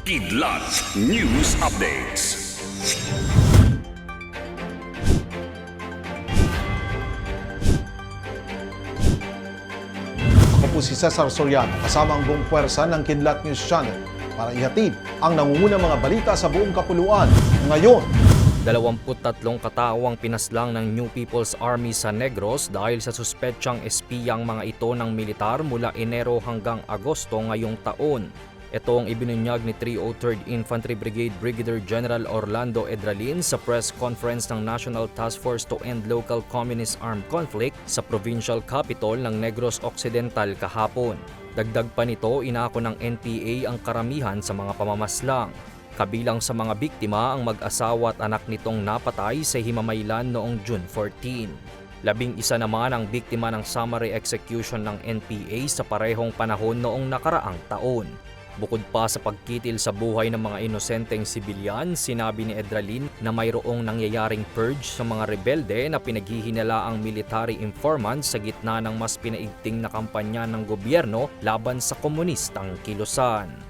Kidlat News Updates. Ako po si Cesar Soriano kasama ang buong puwersa ng Kidlat News Channel para ihatid ang nangungunang mga balita sa buong kapuluan ngayon. 23 katawang pinaslang ng New People's Army sa Negros dahil sa suspetsyang espiyang mga ito ng militar mula Enero hanggang Agosto ngayong taon. Ito ang ibinunyag ni 303rd Infantry Brigade Brigadier General Orlando Edralin sa press conference ng National Task Force to End Local Communist Armed Conflict sa provincial capital ng Negros Occidental kahapon. Dagdag pa nito, inako ng NPA ang karamihan sa mga pamamaslang. Kabilang sa mga biktima ang mag-asawa at anak nitong napatay sa Himamaylan noong June 14. Labing isa naman ang biktima ng summary execution ng NPA sa parehong panahon noong nakaraang taon. Bukod pa sa pagkitil sa buhay ng mga inosenteng sibilyan, sinabi ni Edralin na mayroong nangyayaring purge sa mga rebelde na pinaghihinala ang military informants sa gitna ng mas pinaigting na kampanya ng gobyerno laban sa komunistang kilusan.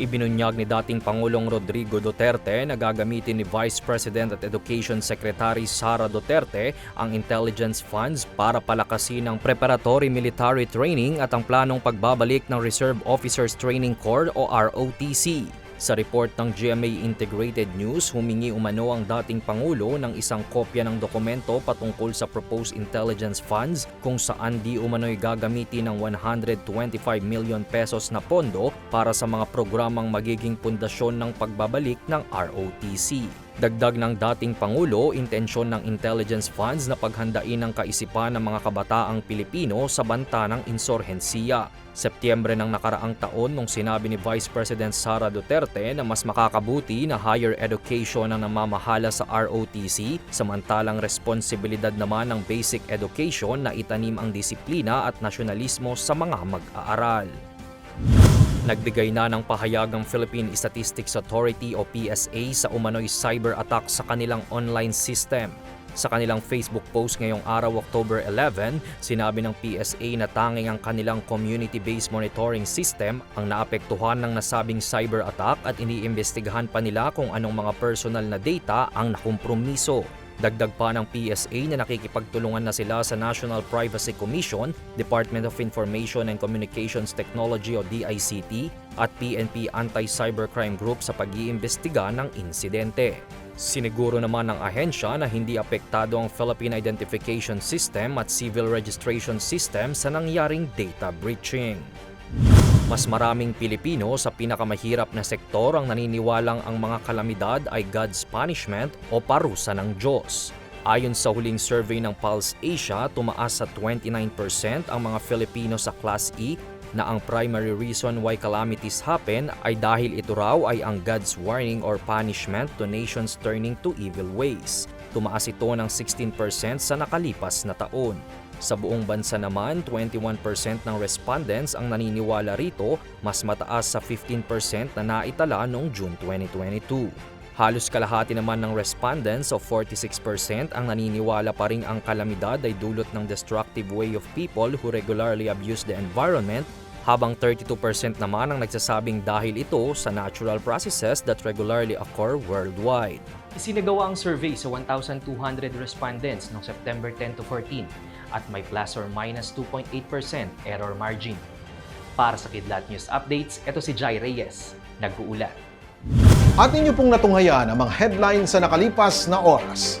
Ibinunyag ni dating Pangulong Rodrigo Duterte na gagamitin ni Vice President at Education Secretary Sara Duterte ang intelligence funds para palakasin ang preparatory military training at ang planong pagbabalik ng Reserve Officers Training Corps o ROTC. Sa report ng GMA Integrated News, humingi umano ang dating Pangulo ng isang kopya ng dokumento patungkol sa proposed intelligence funds kung saan di umano'y gagamitin ng 125 million pesos na pondo para sa mga programang magiging pundasyon ng pagbabalik ng ROTC. Dagdag ng dating Pangulo, intensyon ng intelligence funds na paghandain ang kaisipan ng mga kabataang Pilipino sa banta ng insurhensiya. Setyembre ng nakaraang taon nung sinabi ni Vice President Sara Duterte na mas makakabuti na higher education ang namamahala sa ROTC samantalang responsibilidad naman ng basic education na itanim ang disiplina at nasyonalismo sa mga mag-aaral. Nagbigay na ng pahayag ang Philippine Statistics Authority o PSA sa umano'y cyber attack sa kanilang online system. Sa kanilang Facebook post ngayong araw October 11, sinabi ng PSA na tanging ang kanilang community-based monitoring system ang naapektuhan ng nasabing cyber attack at iniimbestigahan pa nila kung anong mga personal na data ang nakumpromiso. Dagdag pa ng PSA na nakikipagtulungan na sila sa National Privacy Commission, Department of Information and Communications Technology o DICT at PNP Anti-Cybercrime Group sa pag-iimbestiga ng insidente. Siniguro naman ng ahensya na hindi apektado ang Philippine Identification System at Civil Registration System sa nangyaring data breaching. Mas maraming Pilipino sa pinakamahirap na sektor ang naniniwalang ang mga kalamidad ay God's punishment o parusa ng Diyos. Ayon sa huling survey ng Pulse Asia, tumaas sa 29% ang mga Filipino sa Class E na ang primary reason why calamities happen ay dahil ito raw ay ang God's warning or punishment to nations turning to evil ways. Tumaas ito ng 16% sa nakalipas na taon. Sa buong bansa naman, 21% ng respondents ang naniniwala rito, mas mataas sa 15% na naitala noong June 2022. Halos kalahati naman ng respondents o 46% ang naniniwala pa rin ang kalamidad ay dulot ng destructive way of people who regularly abuse the environment habang 32% naman ang nagsasabing dahil ito sa natural processes that regularly occur worldwide. Isinagawa ang survey sa 1,200 respondents noong September 10 to 14 at may plus or minus 2.8% error margin. Para sa Kidlat News Updates, ito si Jai Reyes, nag-uulat. At ninyo pong natunghayan ang mga headlines sa nakalipas na oras.